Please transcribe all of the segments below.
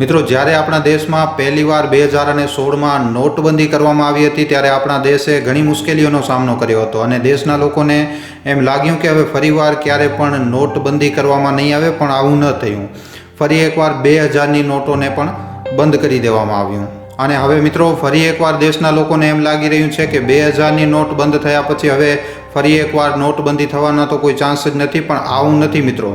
મિત્રો, જ્યારે આપણા દેશમાં પહેલીવાર બે હજાર અને સોળમાં નોટબંધી કરવામાં આવી હતી, ત્યારે આપણા દેશે ઘણી મુશ્કેલીઓનો સામનો કર્યો હતો અને દેશના લોકોને એમ લાગ્યું કે હવે ફરીવાર ક્યારે પણ નોટબંધી કરવામાં નહીં આવે, પણ આવું ન થયું. ફરી એકવાર બે હજારની નોટોને પણ બંધ કરી દેવામાં આવ્યું. અને હવે મિત્રો, ફરી એકવાર દેશના લોકોને એમ લાગી રહ્યું છે કે બે હજારની નોટ બંધ થયા પછી હવે ફરી એકવાર નોટબંધી થવાના તો કોઈ ચાન્સ જ નથી, પણ આવું નથી મિત્રો.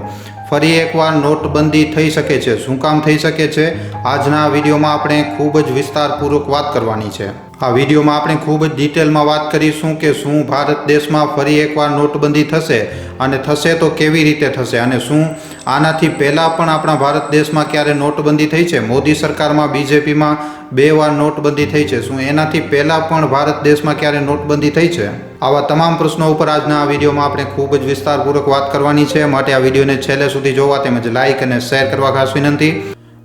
ફરી એકવાર નોટબંધી થઈ શકે છે. શું કામ થઈ શકે છે? આજના વિડીયોમાં આપણે ખૂબ જ વિસ્તારપૂર્વક વાત કરવાની છે. આ વિડીયોમાં આપણે ખૂબ જ ડિટેલમાં વાત કરીશું કે શું ભારત દેશમાં ફરી એકવાર નોટબંધી થશે અને થશે તો કેવી રીતે થશે અને શું આનાથી પહેલાં પણ આપણા ભારત દેશમાં ક્યારે નોટબંધી થઈ છે? મોદી સરકારમાં, બીજેપીમાં બે વાર નોટબંધી થઈ છે. શું એનાથી પહેલાં પણ ભારત દેશમાં ક્યારે નોટબંધી થઈ છે? આવા તમામ પ્રશ્નો ઉપર આજના આ વિડીયોમાં આપણે ખૂબ જ વિસ્તારપૂર્વક વાત કરવાની છે. માટે આ વિડીયોને છેલ્લે સુધી જોવા તેમજ લાઇક અને શેર કરવા ખાસ વિનંતી.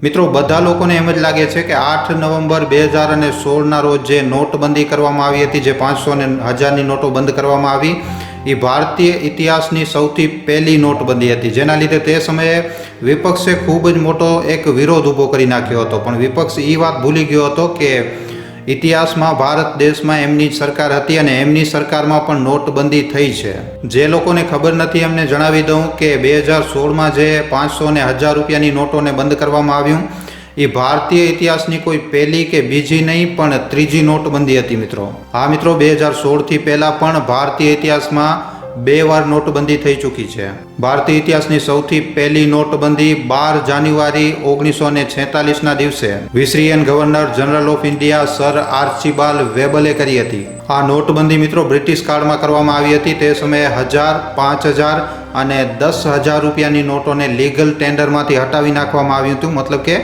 મિત્રો, બધા લોકોને એમ જ લાગે છે કે આઠ નવેમ્બર બે હજાર અને સોળના રોજ જે નોટબંધી કરવામાં આવી હતી, જે પાંચસો અને હજારની નોટો બંધ કરવામાં આવી, એ ભારતીય ઇતિહાસની સૌથી પહેલી નોટબંધી હતી. જેના લીધે તે સમયે વિપક્ષે ખૂબ જ મોટો એક વિરોધ ઊભો કરી નાખ્યો હતો. પણ વિપક્ષ એ વાત ભૂલી ગયો હતો કે ઇતિહાસમાં ભારત દેશમાં એમની સરકાર હતી અને એમની સરકારમાં પણ નોટબંધી થઈ છે. જે લોકોને ખબર નથી એમને જણાવી દઉં કે બે હજાર સોળમાં જે પાંચસો ને હજાર રૂપિયાની નોટોને બંધ કરવામાં આવ્યું, એ ભારતીય ઇતિહાસની કોઈ પહેલી કે બીજી નહીં, પણ ત્રીજી નોટબંધી હતી મિત્રો. આ મિત્રો, બે હજાર સોળથી પહેલાં પણ ભારતીય ઇતિહાસમાં બે વાર નોટબંધી થઈ ચૂકી છે. ભારતીય ઇતિહાસની સૌથી પહેલી નોટબંધી બાર જાન્યુઆરી ઓગણીસો ને છેતાલીસના દિવસે વિસરીયન governor general of India sir Archibald Wavell કરી હતી. આ નોટબંધી મિત્રો બ્રિટિશ કાળમાં કરવામાં આવી હતી. તે સમયે હજાર, પાંચ હજાર અને દસ હજાર રૂપિયાની નોટોને લીગલ ટેન્ડરમાંથી હટાવી નાખવામાં આવ્યું હતું. મતલબ કે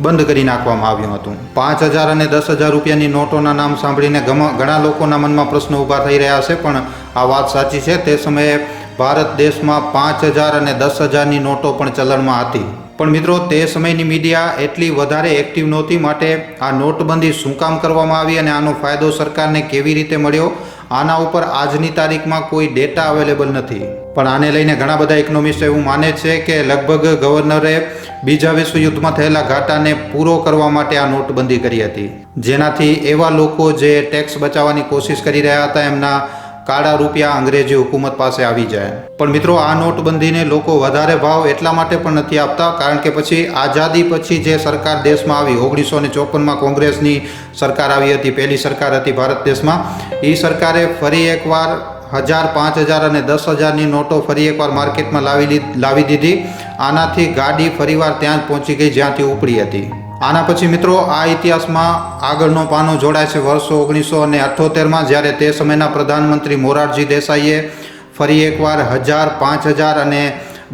બંધ કરી નાખવામાં આવ્યું હતું. પાંચ હજાર અને દસ હજાર રૂપિયાની નોટોના નામ સાંભળીને ઘણા લોકોના મનમાં પ્રશ્નો ઊભા થઈ રહ્યા છે. પણ આ વાત સાચી છે. તે સમયે ભારત દેશમાં પાંચ હજાર અને દસ હજારની નોટો પણ ચલણમાં હતી. પણ મિત્રો, તે સમયની મીડિયા એટલી વધારે એક્ટિવ નહોતી. માટે આ નોટબંધી શું કામ કરવામાં આવી અને આનો ફાયદો સરકારને કેવી રીતે મળ્યો? આના ઉપર આજની તારીખમાં કોઈ ડેટા અવેલેબલ નથી. પણ આને લઈને ઘણા બધા ઇકોનોમિસ્ટ એવું માને છે કે લગભગ ગવર્નરે બીજા વિશ્વયુદ્ધમાં થયેલા ઘાટાને પૂરો કરવા માટે આ નોટબંધી કરી હતી. જેનાથી એવા લોકો જે ટેક્સ બચાવવાની કોશિશ કરી રહ્યા હતા, એમના કાળા રૂપિયા અંગ્રેજી હુકુમત પાસે આવી જાય. પણ મિત્રો, આ નોટબંધીને લોકો વધારે ભાવ એટલા માટે પણ નથી આપતા, કારણ કે પછી આઝાદી પછી જે સરકાર દેશમાં આવી, ઓગણીસો ને ચોપનમાં કોંગ્રેસની સરકાર આવી હતી, પહેલી સરકાર હતી ભારત દેશમાં એ સરકારે ફરી એકવાર હજાર, પાંચ હજાર અને દસ હજારની નોટો ફરી એકવાર માર્કેટમાં લાવી લાવી દીધી. આનાથી ગાડી ફરીવાર ત્યાં જ પહોંચી ગઈ, જ્યાંથી ઉપડી હતી. આના પછી મિત્રો, આ ઇતિહાસમાં આગળનો પાનો જોડાય છે વર્ષો ઓગણીસો અને અઠ્ઠોતેરમાં જ્યારે તે સમયના પ્રધાનમંત્રી મોરારજી દેસાઈએ ફરી એકવાર હજાર, પાંચ હજાર અને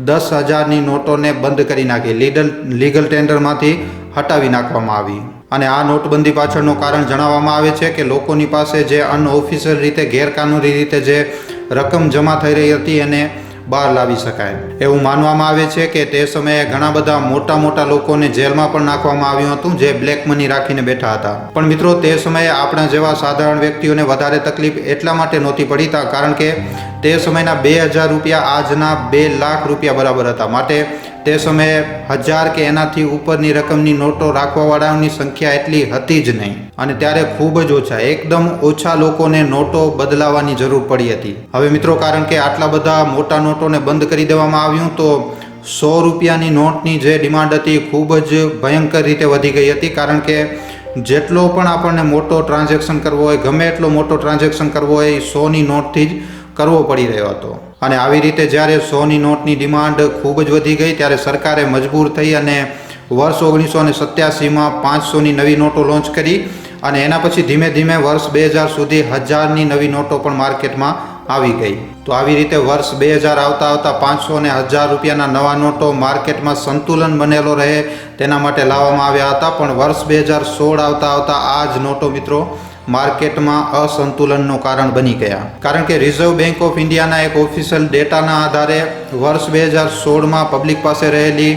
દસ હજારની નોટોને બંધ કરી નાખી, લીડલ, લીગલ ટેન્ડરમાંથી હટાવી નાખવામાં આવી. અને આ નોટબંધી પાછળનું કારણ જણાવવામાં આવે છે કે લોકોની પાસે જે અનઓફિશિયલ રીતે, ગેરકાનૂની રીતે જે રકમ જમા થઈ રહી હતી, એને બહાર લાવી શકાય. એવું માનવામાં આવે છે કે તે સમયે ઘણા બધા મોટા મોટા લોકોને જેલમાં પણ નાખવામાં આવ્યું હતું, જે બ્લેક મની રાખીને બેઠા હતા. પણ મિત્રો, તે સમયે આપણા જેવા સાધારણ વ્યક્તિઓને વધારે તકલીફ એટલા માટે નહોતી પડી કારણ કે તે સમયના બે હજાર રૂપિયા આજના બે લાખ રૂપિયા બરાબર હતા. માટે તે સમયે હજાર કે એનાથી ઉપરની રકમની નોટો રાખવાવાળાઓની સંખ્યા એટલી હતી જ નહીં. અને ત્યારે ખૂબ જ ઓછા, એકદમ ઓછા લોકોને નોટો બદલાવાની જરૂર પડી હતી. હવે મિત્રો, કારણ કે આટલા બધા મોટા નોટોને બંધ કરી દેવામાં આવ્યું, તો સો રૂપિયાની નોટની જે ડિમાન્ડ હતી ખૂબ જ ભયંકર રીતે વધી ગઈ હતી. કારણ કે જેટલો પણ આપણને મોટો ટ્રાન્ઝેક્શન કરવો હોય, ગમે એટલો મોટો ટ્રાન્ઝેક્શન કરવો હોય, એ સોની નોટથી જ કરવો પડી રહ્યો હતો. અને આવી રીતે જ્યારે સોની નોટની ડિમાન્ડ ખૂબ જ વધી ગઈ, ત્યારે સરકારે મજબૂર થઈ અને વર્ષ ઓગણીસો અને સત્યાસીમાં પાંચસોની નવી નોટો લોન્ચ કરી અને એના પછી ધીમે ધીમે વર્ષ બે હજાર સુધી હજારની નવી નોટો પણ માર્કેટમાં આવી ગઈ. તો આવી રીતે વર્ષ બે હજાર આવતા આવતા પાંચસો અને હજાર રૂપિયાના નવા નોટો માર્કેટમાં સંતુલન બનેલો રહે તેના માટે લાવવામાં આવ્યા હતા. પણ વર્ષ બે હજાર સોળ આવતા આવતા આ જ નોટો મિત્રો માર્કેટમાં અસંતુલનનું કારણ બની ગયા. કારણ કે રિઝર્વ બેંક ઓફ ઇન્ડિયાના એક ઓફિશિયલ ડેટાના આધારે વર્ષ બે હજાર સોળમાં પબ્લિક પાસે રહેલી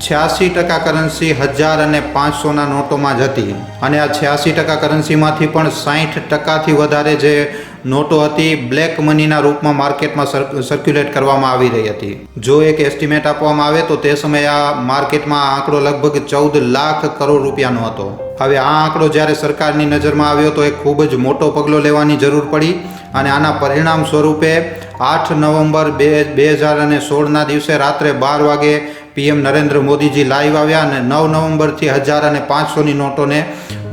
છ્યાસી ટકા કરન્સી હજાર અને પાંચસોના નોટોમાં જ હતી. અને આ છ્યાસી ટકા કરન્સીમાંથી પણ સાહીઠ ટકાથી વધારે જે નોટો હતી, બ્લેક મનીના રૂપમાં માર્કેટમાં સર્ક્યુલેટ કરવામાં આવી રહી હતી. જો એક એસ્ટિમેટ આપવામાં આવે તો તે સમયે આ માર્કેટમાં આંકડો લગભગ ચૌદ લાખ કરોડ રૂપિયાનો હતો. હવે આ આંકડો જ્યારે સરકારની નજરમાં આવ્યો તો એ ખૂબ જ મોટો પગલો લેવાની જરૂર પડી અને આના પરિણામ સ્વરૂપે આઠ નવેમ્બર બે બે હજાર અને સોળના દિવસે રાત્રે બાર વાગે પીએમ નરેન્દ્ર મોદીજી લાઈવ આવ્યા અને નવ નવેમ્બરથી હજાર અને પાંચસોની નોટોને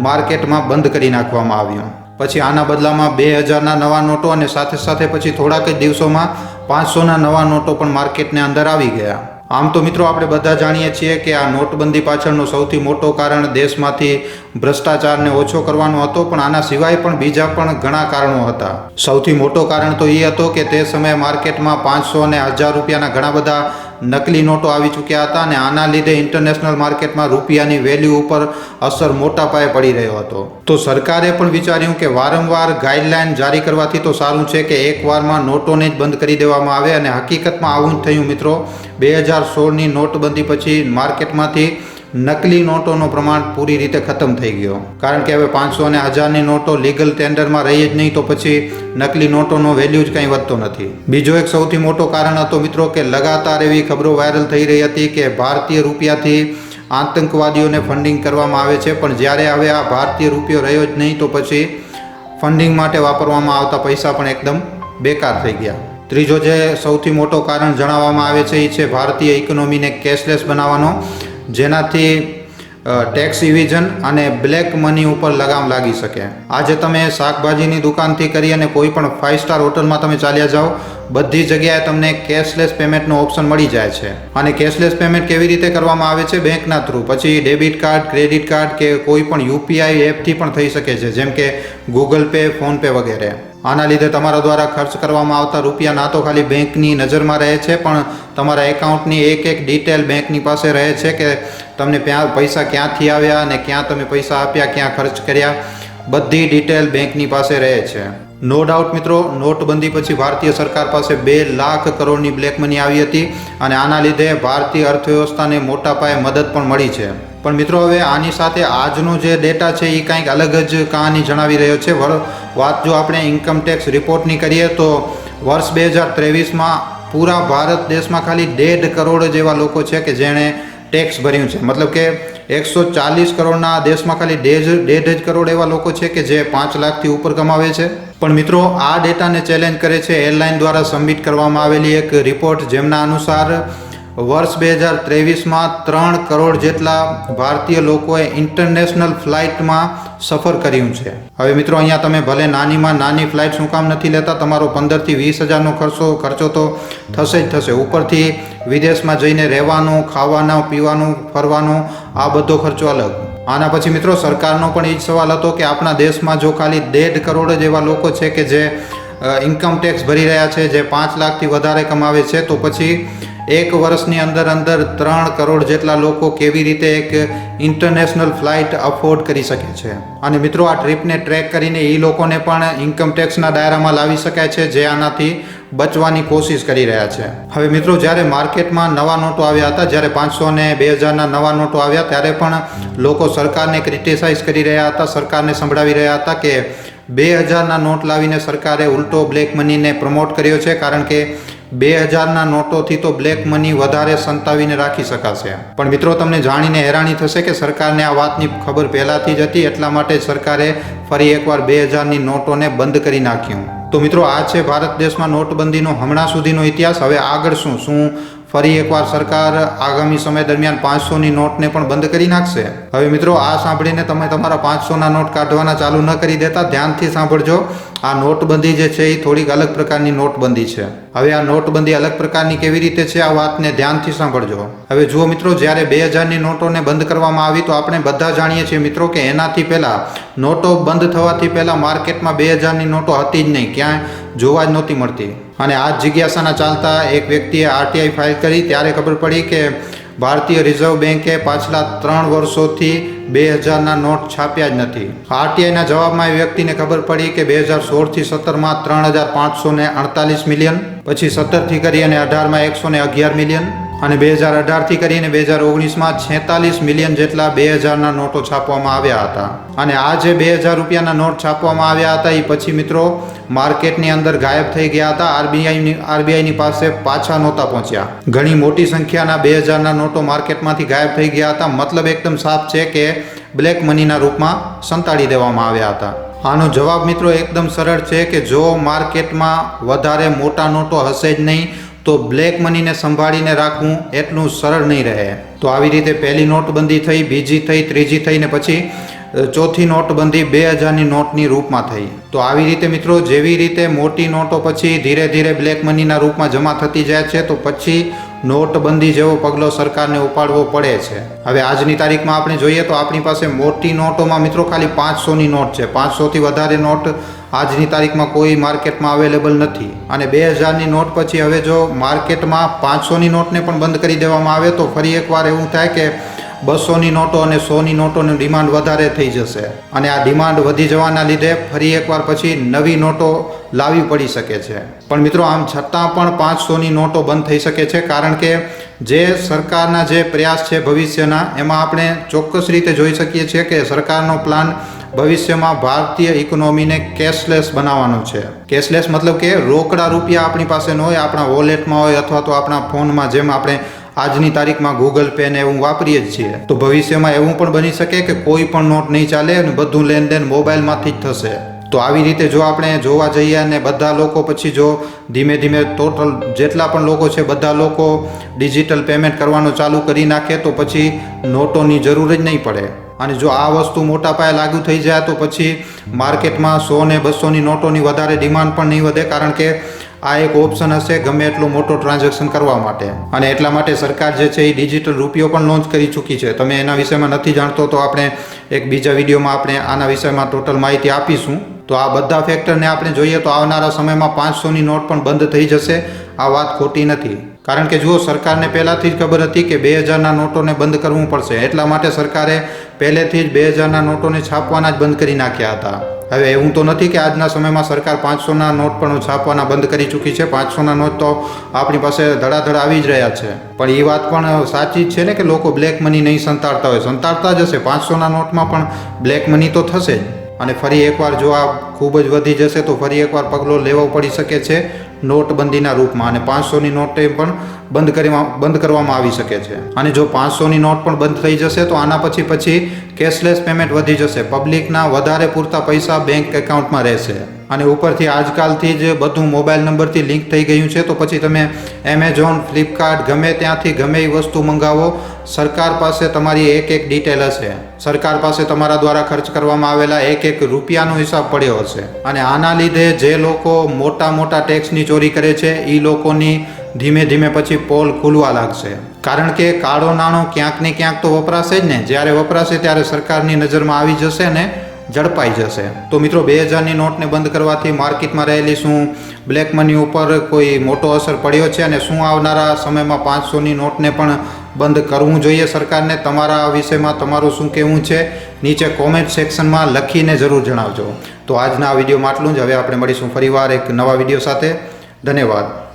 માર્કેટમાં બંધ કરી નાખવામાં આવ્યું. પછી આના બદલામાં બે હજારના નવા નોટો અને સાથે સાથે પછી થોડાક જ દિવસોમાં પાંચસોના નવા નોટો પણ માર્કેટને અંદર આવી ગયા. આમ તો મિત્રો આપણે બધા જાણીએ છીએ કે આ નોટબંધી પાછળનું સૌથી મોટો કારણ દેશમાંથી ભ્રષ્ટાચારને ઓછો કરવાનો હતો, પણ આના સિવાય પણ બીજા પણ ઘણા કારણો હતા. સૌથી મોટો કારણ તો એ હતો કે તે સમયે માર્કેટમાં પાંચસો અને હજાર રૂપિયાના ઘણા બધા નકલી નોટો આવી ચૂક્યા હતા અને આના લીધે ઇન્ટરનેશનલ માર્કેટમાં રૂપિયાની વેલ્યુ ઉપર અસર મોટા પાયે પડી રહ્યો હતો. તો સરકારે પણ વિચાર્યું કે વારંવાર ગાઈડલાઇન જારી કરવાથી તો સારું છે કે એક વારમાં નોટોને જ બંધ કરી દેવામાં આવે અને હકીકતમાં આવું થયું. મિત્રો, બે હજાર સોળની નોટબંધી પછી માર્કેટમાંથી નકલી નોટોનું પ્રમાણ પૂરી રીતે ખતમ થઈ ગયો. કારણ કે હવે પાંચસો અને હજારની નોટો લીગલ ટેન્ડરમાં રહી જ નહીં તો પછી નકલી નોટોનો વેલ્યુ જ કંઈ વધતો નથી. બીજો એક સૌથી મોટો કારણ હતો મિત્રો કે લગાતાર એવી ખબરો વાયરલ થઈ રહી હતી કે ભારતીય રૂપિયાથી આતંકવાદીઓને ફંડિંગ કરવામાં આવે છે, પણ જ્યારે હવે આ ભારતીય રૂપિયો રહ્યો જ નહીં તો પછી ફંડિંગ માટે વાપરવામાં આવતા પૈસા પણ એકદમ બેકાર થઈ ગયા. ત્રીજો જે સૌથી મોટો કારણ જણાવવામાં આવે છે એ છે ભારતીય ઇકોનોમીને કેશલેસ બનાવવાનો. જેનાથી ટેક્સ ઇવિઝન અને બ્લેક મની ઉપર લગામ લાગી શકે. આજે તમે શાકભાજીની દુકાનથી કરી અને કોઈ પણ ફાઇવ સ્ટાર હોટલમાં તમે ચાલ્યા જાઓ, બધી જગ્યાએ તમને કેશલેસ પેમેન્ટનો ઓપ્શન મળી જાય છે. અને કેશલેસ પેમેન્ટ કેવી રીતે કરવામાં આવે છે? બેંકના થ્રુ પછી ડેબિટ કાર્ડ ક્રેડિટ કાર્ડ કે કોઈ પણ યુપીઆઈ એપથી પણ થઈ શકે છે, જેમ કે ગૂગલ પે ફોનપે વગેરે. આના લીધે તમારા દ્વારા ખર્ચ કરવામાં આવતા રૂપિયા ના તો ખાલી બેંકની નજરમાં રહે છે, પણ તમારા એકાઉન્ટની એક એક ડિટેલ બેંકની પાસે રહે છે કે તમને પૈસા ક્યાંથી આવ્યા અને ક્યાં તમે પૈસા આપ્યા, ક્યાં ખર્ચ કર્યા, બધી ડિટેલ બેંકની પાસે રહે છે. નો ડાઉટ મિત્રો, નોટબંધી પછી ભારતીય સરકાર પાસે બે લાખ કરોડની બ્લેક મની આવી હતી અને આના લીધે ભારતીય અર્થવ્યવસ્થાને મોટા પાયે મદદ પણ મળી છે. પણ મિત્રો હવે આની સાથે આજનો જે ડેટા છે એ કંઈક અલગ જ કહાની જણાવી રહ્યો છે. વાત જો આપણે ઇન્કમ ટેક્સ રિપોર્ટની કરીએ તો વર્ષ બે હજાર ત્રેવીસમાં પૂરા ભારત દેશમાં ખાલી દેઢ કરોડ જેવા લોકો છે કે જેણે ટેક્સ ભર્યું છે. મતલબ કે એકસો ચાલીસ કરોડના દેશમાં ખાલી દેઢ દેઢ જ કરોડ એવા લોકો છે કે જે પાંચ લાખથી ઉપર કમાવે છે. પણ મિત્રો, આ ડેટાને ચેલેન્જ કરે છે એરલાઇન દ્વારા સબમિટ કરવામાં આવેલી એક રિપોર્ટ જેમના અનુસાર વર્ષ બે હજાર ત્રેવીસમાં ત્રણ કરોડ જેટલા ભારતીય લોકોએ ઇન્ટરનેશનલ ફ્લાઇટમાં સફર કર્યું છે. હવે મિત્રો, અહીંયા તમે ભલે નાનીમાં નાની ફ્લાઇટ શું કામ નથી લેતા, તમારો પંદરથી વીસ હજારનો ખર્ચો ખર્ચો તો થશે જ થશે. ઉપરથી વિદેશમાં જઈને રહેવાનું, ખાવાનું, પીવાનું, ફરવાનું, આ બધો ખર્ચો અલગ. આના પછી મિત્રો સરકારનો પણ એ જ સવાલ હતો કે આપણા દેશમાં જો ખાલી દેઢ કરોડ જ એવા લોકો છે કે જે ઇન્કમ ટેક્સ ભરી રહ્યા છે, જે પાંચ લાખથી વધારે કમાવે છે, તો પછી એક વર્ષની અંદર અંદર ત્રણ કરોડ જેટલા લોકો કેવી રીતે એક ઇન્ટરનેશનલ ફ્લાઇટ અફોર્ડ કરી શકે છે. અને મિત્રો આ ટ્રીપને ટ્રેક કરીને એ લોકોને પણ ઇન્કમ ટેક્સના દાયરામાં લાવી શકાય છે, જે આનાથી બચવાની કોશિશ કરી રહ્યા છે. હવે મિત્રો, જ્યારે માર્કેટમાં નવા નોટો આવ્યા હતા, જ્યારે પાંચસો અને બે હજારના નવા નોટો આવ્યા, ત્યારે પણ લોકો સરકારને ક્રિટિસાઇઝ કરી રહ્યા હતા, સરકારને સંભળાવી રહ્યા હતા કે બે હજારના નોટ લાવીને સરકારે ઉલટો બ્લેક મનીને પ્રમોટ કર્યો છે, કારણ કે બે હજારના નોટોથી તો બ્લેક મની વધારે સંતાવીને રાખી શકાશે. પણ મિત્રો, તમને જાણીને હેરાની થશે કે સરકારને આ વાતની ખબર પહેલાંથી જ હતી, એટલા માટે સરકારે ફરી એકવાર બે હજારની નોટોને બંધ કરી નાખ્યું. તો મિત્રો આ છે ભારત દેશમાં નોટબંધીનો હમણાં સુધીનો ઇતિહાસ. હવે આગળ શું? શું ફરી એકવાર સરકાર આગામી સમય દરમિયાન પાંચસોની નોટને પણ બંધ કરી નાખશે. હવે મિત્રો, આ સાંભળીને તમે તમારા પાંચસોના નોટ કાઢવાના ચાલુ ન કરી દેતા, ધ્યાનથી સાંભળજો. આ નોટબંધી જે છે, એ થોડીક અલગ પ્રકારની નોટબંધી છે. હવે આ નોટબંધી અલગ પ્રકારની કેવી રીતે છે, આ વાતને ધ્યાનથી સાંભળજો. હવે જુઓ મિત્રો, જ્યારે બે હજારની નોટોને બંધ કરવામાં આવી, તો આપણે બધા જાણીએ છીએ મિત્રો કે એનાથી પહેલાં, નોટો બંધ થવાથી પહેલાં માર્કેટમાં બે હજારની નોટો હતી જ નહીં. ક્યાંય જોવા જ નહોતી મળતી. અને આ જિજ્ઞાસાના ચાલતા એક વ્યક્તિએ આરટીઆઈ ફાઇલ કરી. ત્યારે ખબર પડી કે ભારતીય રિઝર્વ બેન્કે પાછલા ત્રણ વર્ષોથી બે હજારના નોટ છાપ્યા જ નથી. આરટીઆઈના જવાબમાં એ વ્યક્તિને ખબર પડી કે બે હજાર સોળથી સત્તરમાં ત્રણ હજાર પાંચસો અડતાલીસ મિલિયન, પછી સત્તરથી કરી અને અઢારમાં એકસો અગિયાર મિલિયન અને બે હજાર અઢારથી કરીને બે હજાર ઓગણીસમાં છેતાલીસ મિલિયન જેટલા બે હજારના નોટો છાપવામાં આવ્યા હતા. અને આ જે બે હજાર રૂપિયાના નોટ છાપવામાં આવ્યા હતા એ પછી મિત્રો માર્કેટની અંદર ગાયબ થઈ ગયા હતા. આરબીઆઈની આરબીઆઈની પાસે પાછા નહોતા પહોંચ્યા. ઘણી મોટી સંખ્યાના બે હજારના નોટો માર્કેટમાંથી ગાયબ થઈ ગયા હતા. મતલબ એકદમ સાફ છે કે બ્લેક મનીના રૂપમાં સંતાડી દેવામાં આવ્યા હતા. આનો જવાબ મિત્રો એકદમ સરળ છે કે જો માર્કેટમાં વધારે મોટા નોટો હશે જ નહીં તો બ્લેક મનીને સંભાળીને રાખવું એટલું સરળ નહીં રહે. તો આવી રીતે પહેલી નોટબંધી થઈ, બીજી થઈ, ત્રીજી થઈ ને પછી ચોથી નોટબંધી બે હજારની નોટની રૂપમાં થઈ. તો આવી રીતે મિત્રો જેવી રીતે મોટી નોટો પછી ધીરે ધીરે બ્લેક મનીના રૂપમાં જમા થતી જાય છે, તો પછી નોટબંધી જેવો પગલો સરકારને ઉપાડવો પડે છે. હવે આજની તારીખમાં આપણે જોઈએ તો આપણી પાસે મોટી નોટોમાં મિત્રો ખાલી પાંચસોની નોટ છે. પાંચસોથી વધારે નોટ આજની તારીખમાં કોઈ માર્કેટમાં અવેલેબલ નથી. અને બે હજારની નોટ પછી હવે જો માર્કેટમાં પાંચસોની નોટને પણ બંધ કરી દેવામાં આવે તો ફરી એકવાર એવું થાય કે બસોની નોટો અને સોની નોટોની ડિમાન્ડ વધારે થઈ જશે. અને આ ડિમાન્ડ વધી જવાના લીધે ફરી એકવાર પછી નવી નોટો લાવવી પડી શકે છે. પણ મિત્રો, આમ છતાં પણ પાંચસોની નોટો બંધ થઈ શકે છે કારણ કે જે સરકારના જે પ્રયાસ છે ભવિષ્યના, એમાં આપણે ચોક્કસ રીતે જોઈ શકીએ છીએ કે સરકારનો પ્લાન ભવિષ્યમાં ભારતીય ઇકોનોમીને કેશલેસ બનાવવાનો છે. કેશલેસ મતલબ કે રોકડા રૂપિયા આપણી પાસે ન હોય, આપણા વોલેટમાં હોય અથવા તો આપણા ફોનમાં જેમ આપણે આજની તારીખમાં ગૂગલ પે ને એવું વાપરીએ જ છીએ. તો ભવિષ્યમાં એવું પણ બની શકે કે કોઈ પણ નોટ નહીં ચાલે અને બધું લેનદેન મોબાઈલમાંથી જ થશે. તો આવી રીતે જો આપણે જોવા જઈએ અને બધા લોકો પછી જો ધીમે ધીમે ટોટલ જેટલા પણ લોકો છે, બધા લોકો ડિજિટલ પેમેન્ટ કરવાનું ચાલુ કરી નાખે તો પછી નોટોની જરૂર જ નહીં પડે. અને જો આ વસ્તુ મોટા પાયે લાગુ થઈ જાય તો પછી માર્કેટમાં સો ને બસોની નોટોની વધારે ડિમાન્ડ પણ નહીં વધે, કારણ કે આ એક ઓપ્શન હશે ગમે એટલો મોટો ટ્રાન્ઝેક્શન કરવા માટે. અને એટલા માટે સરકાર જે છે એ ડિજિટલ રૂપિયો પણ લોન્ચ કરી ચૂકી છે. તમે એના વિષયમાં નથી જાણતો તો આપણે એક બીજા વિડીયોમાં આપણે આના વિષયમાં ટોટલ માહિતી આપીશું. તો આ બધા ફેક્ટરને આપણે જોઈએ તો આવનારા સમયમાં પાંચસોની નોટ પણ બંધ થઈ જશે. આ વાત ખોટી નથી. કારણ કે જુઓ, સરકારને પહેલાંથી જ ખબર હતી કે બે હજારના નોટોને બંધ કરવું પડશે. એટલા માટે સરકારે પહેલેથી જ બે હજારના નોટોને છાપવાના જ બંધ કરી નાખ્યા હતા. હવે એવું તો નથી કે આજના સમયમાં સરકાર પાંચસોના નોટ પણ છાપવાના બંધ કરી ચૂકી છે. પાંચસોના નોટ તો આપણી પાસે ધડાધડ આવી જ રહ્યા છે. પણ એ વાત પણ સાચી જ છે ને કે લોકો બ્લેક મની નહીં સંતાડતા હોય. સંતાડતા જ હશે. પાંચસોના નોટમાં પણ બ્લેક મની તો થશે જ. અને ફરી એકવાર જો આ ખૂબ જ વધી જશે, તો ફરી એકવાર પગલો લેવો પડી શકે છે નોટબંધીના રૂપમાં. અને પાંચસોની નોટે પણ બંધ કરવા બંધ કરવામાં આવી શકે છે. અને જો પાંચસોની નોટ પણ બંધ થઈ જશે, તો આના પછી પછી કેશલેસ પેમેન્ટ વધી જશે. પબ્લિકના વધારે પૂરતા પૈસા બેંક એકાઉન્ટમાં રહેશે. અને ઉપરથી આજકાલથી જ બધું મોબાઈલ નંબરથી લિંક થઈ ગયું છે, તો પછી તમે એમેઝોન ફ્લિપકાર્ટ ગમે ત્યાંથી ગમે એ વસ્તુ મંગાવો, સરકાર પાસે તમારી એક એક ડિટેલ હશે. સરકાર પાસે તમારા દ્વારા ખર્ચ કરવામાં આવેલા એક એક રૂપિયાનો હિસાબ પડ્યો હશે. અને આના લીધે જે લોકો મોટા મોટા ટેક્સની ચોરી કરે છે એ લોકોની ધીમે ધીમે પછી પોલ ખુલવા લાગશે. કારણ કે કાળો નાણો ક્યાંક ને ક્યાંક તો વપરાશે જ ને. જ્યારે વપરાશે ત્યારે સરકારની નજરમાં આવી જશે ને ઝડપાઈ જશે. તો મિત્રો બે હજારની નોટને બંધ કરવાથી માર્કેટમાં રહેલી શું બ્લેક મની ઉપર કોઈ મોટો અસર પડ્યો છે અને શું આવનારા સમયમાં પાંચસોની નોટને પણ બંધ કરવું જોઈએ સરકારને? તમારા વિષયમાં તમારું શું કહેવું છે? નીચે કોમેન્ટ સેક્શનમાં લખીને જરૂર જણાવજો. તો આજના આ વિડીયોમાં આટલું જ. હવે આપણે મળીશું ફરીવાર એક નવા વીડિયો સાથે. ધન્યવાદ.